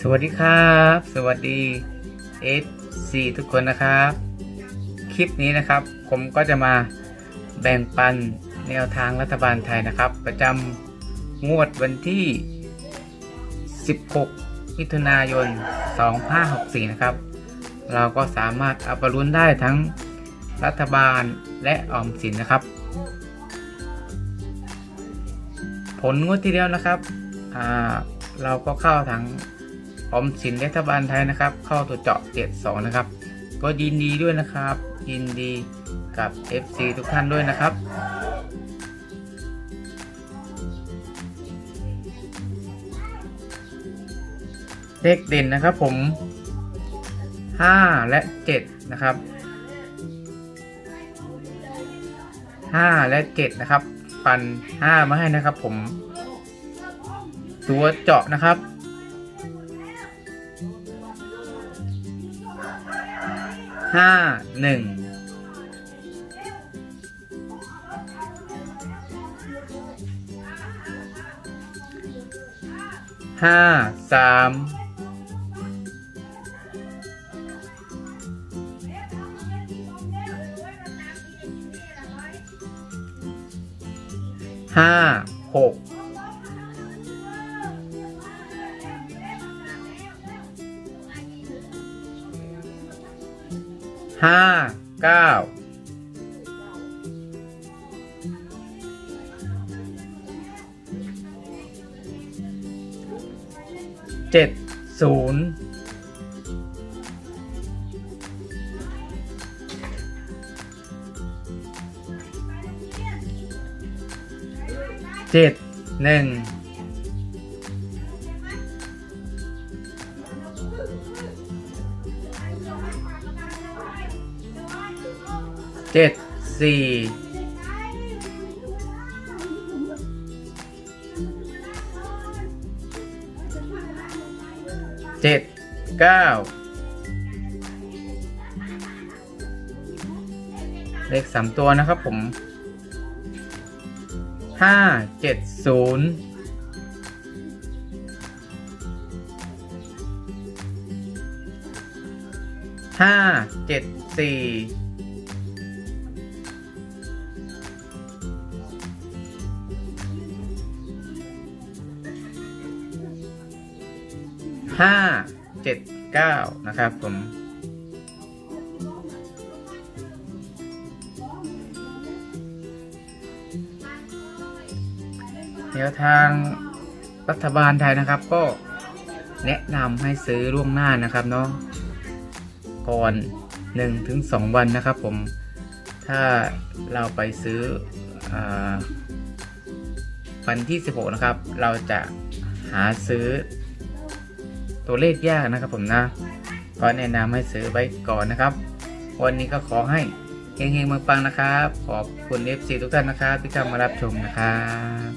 สวัสดีครับ สวัสดี FC ทุกคนนะครับ คลิปนี้นะครับ ผมก็จะมาแบ่งปันแนวทางรัฐบาลไทยนะครับ ประจำงวดวันที่ 16 มิถุนายน 2564 นะครับ เราก็สามารถเอาไปลุ้นได้ทั้งรัฐบาลและออมสินนะครับ ผลงวดที่แล้วนะครับเราก็เข้าทั้งออมสินรัฐบาลไทยนะครับ เข้าตัวเจาะ 72 นะครับ ก็ยินดีด้วยนะครับ ยินดีกับ FC ทุกท่านด้วยนะครับเลขเด่นนะครับผม 5 และ 7 นะครับ 5 และ 7 นะครับ ปัน5มาให้นะครับ ผม ตัวเจาะนะครับ ห้าหนึ่งห้าสาม ห้าหกห้าเก้าเจ็ดศูนย์ เจ็ดหนึ่งเจ็ดสี่เจ็ดเก้าเลขสามตัวนะครับผม ห้าเจ็ดศูนย์ห้าเจ็ดสี่ห้าเจ็ดเก้านะครับผม แนวทางรัฐบาลไทยนะครับก็แนะนำให้ซื้อล่วงหน้านะครับเนาะก่อน1ถึง2วันนะครับผมถ้าเราไปซื้ออวันที่ 16 นะครับ เราจะหาซื้อตัวเลขยากนะครับผมนะก็แนะนำให้ซื้อไว้ก่อนนะครับ วันนี้ก็ขอให้เฮงๆเมืองปังนะครับ ขอบคุณ FC ทุกท่านนะครับที่เข้ามารับชมนะครับ